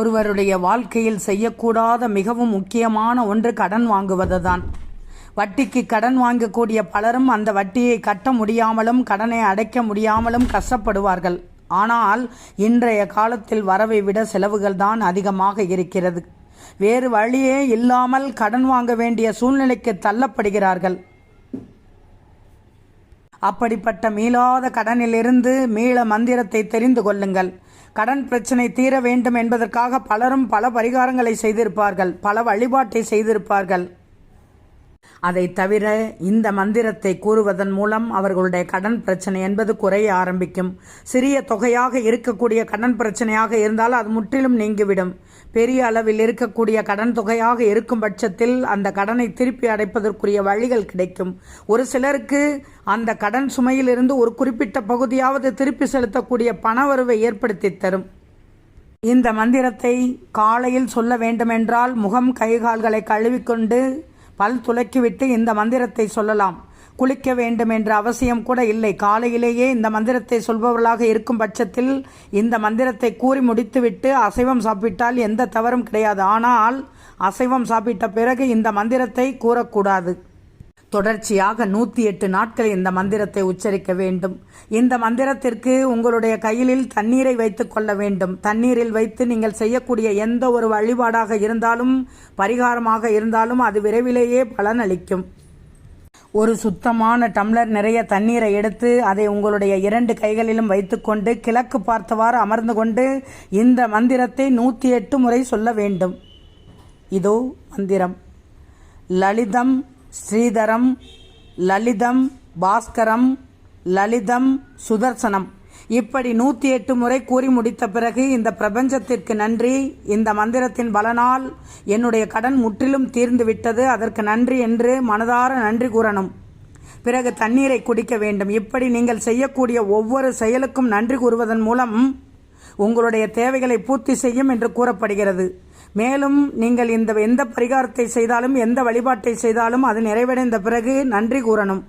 ஒருவருடைய வாழ்க்கையில் செய்யக்கூடாத மிகவும் முக்கியமான ஒன்று கடன் வாங்குவதுதான். வட்டிக்கு கடன் வாங்கக்கூடிய பலரும் அந்த வட்டியை கட்ட முடியாமலும் கடனை அடைக்க முடியாமலும் கஷ்டப்படுவார்கள். ஆனால் இன்றைய காலத்தில் வரவை விட செலவுகள் தான் அதிகமாக இருக்கிறது. வேறு வழியே இல்லாமல் கடன் வாங்க வேண்டிய சூழ்நிலைக்கு தள்ளப்படுகிறார்கள். அப்படிப்பட்ட மீளாத கடனிலிருந்து மீள மந்திரத்தை தெரிந்து கொள்ளுங்கள். கடன் பிரச்சனை தீர வேண்டும் என்பதற்காக பலரும் பல பரிகாரங்களை செய்திருப்பார்கள் பல வழிபாட்டை செய்திருப்பார்கள். அதை தவிர இந்த மந்திரத்தை கூறுவதன் மூலம் அவர்களுடைய கடன் பிரச்சனை என்பது குறைய ஆரம்பிக்கும். சிறிய தொகையாக இருக்கக்கூடிய கடன் பிரச்சனையாக இருந்தால் அது முற்றிலும் நீங்கிவிடும். பெரிய அளவில் இருக்கக்கூடிய கடன் தொகையாக இருக்கும் பட்சத்தில் அந்த கடனை திருப்பி அடைப்பதற்குரிய வழிகள் கிடைக்கும். ஒரு சிலருக்கு அந்த கடன் சுமையிலிருந்து ஒரு குறிப்பிட்ட பகுதியாவது திருப்பி செலுத்தக்கூடிய பணவரவை ஏற்படுத்தி தரும். இந்த மந்திரத்தை காலையில் சொல்ல வேண்டுமென்றால் முகம் கைகால்களை கழுவிக்கொண்டு பல் துலக்கிவிட்டு இந்த மந்திரத்தை சொல்லலாம். குளிக்க வேண்டும் என்ற அவசியம் கூட இல்லை. காலையிலேயே இந்த மந்திரத்தை சொல்பவர்களாக இருக்கும் பட்சத்தில் இந்த மந்திரத்தை கூறி முடித்துவிட்டு அசைவம் சாப்பிட்டால் எந்த தவறும் கிடையாது. ஆனால் அசைவம் சாப்பிட்ட பிறகு இந்த மந்திரத்தை கூறக்கூடாது. தொடர்ச்சியாக நூற்றி எட்டு நாட்கள் இந்த மந்திரத்தை உச்சரிக்க வேண்டும். இந்த மந்திரத்திற்கு உங்களுடைய கையிலில் தண்ணீரை வைத்துக் கொள்ள வேண்டும். தண்ணீரில் வைத்து நீங்கள் செய்யக்கூடிய எந்த ஒரு வழிபாடாக இருந்தாலும் பரிகாரமாக இருந்தாலும் அது விரைவிலேயே பலனளிக்கும் ஒரு சுத்தமான டம்ளர் நிறைய தண்ணீரை எடுத்து அதை உங்களுடைய இரண்டு கைகளிலும் வைத்துக்கொண்டு கிழக்கு பார்த்தவாறு அமர்ந்து கொண்டு இந்த மந்திரத்தை நூற்றி எட்டு முறை சொல்ல வேண்டும். இதோ மந்திரம். லலிதம் ஸ்ரீதரம் லலிதம் பாஸ்கரம் லலிதம் சுதர்சனம். இப்படி நூற்றி எட்டு முறை கூறி முடித்த பிறகு இந்த பிரபஞ்சத்திற்கு நன்றி. இந்த மந்திரத்தின் பலனால் என்னுடைய கடன் முற்றிலும் தீர்ந்து விட்டது. அதற்கு நன்றி என்று மனதார நன்றி கூறணும். பிறகு தண்ணீரை குடிக்க வேண்டும். இப்படி நீங்கள் செய்யக்கூடிய ஒவ்வொரு செயலுக்கும் நன்றி கூறுவதன் மூலம் உங்களுடைய தேவைகளை பூர்த்தி செய்யும் என்று கூறப்படுகிறது. மேலும் நீங்கள் இந்த எந்த பரிகாரத்தை செய்தாலும் எந்த வழிபாட்டை செய்தாலும் அது நிறைவடைந்த பிறகு நன்றி கூறணும்.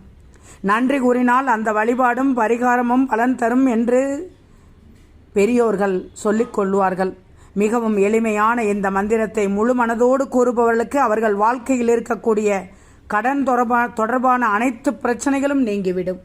நன்றி கூறினால் அந்த வழிபாடும் பரிகாரமும் பலன் தரும் என்று பெரியோர்கள் சொல்லிக் கொள்வார்கள். மிகவும் எளிமையான இந்த மந்திரத்தை முழு மனதோடு கூறுபவர்களுக்கு அவர்கள் வாழ்க்கையில் இருக்கக்கூடிய கடன் தொடர்பான அனைத்து பிரச்சனைகளும் நீங்கிவிடும்.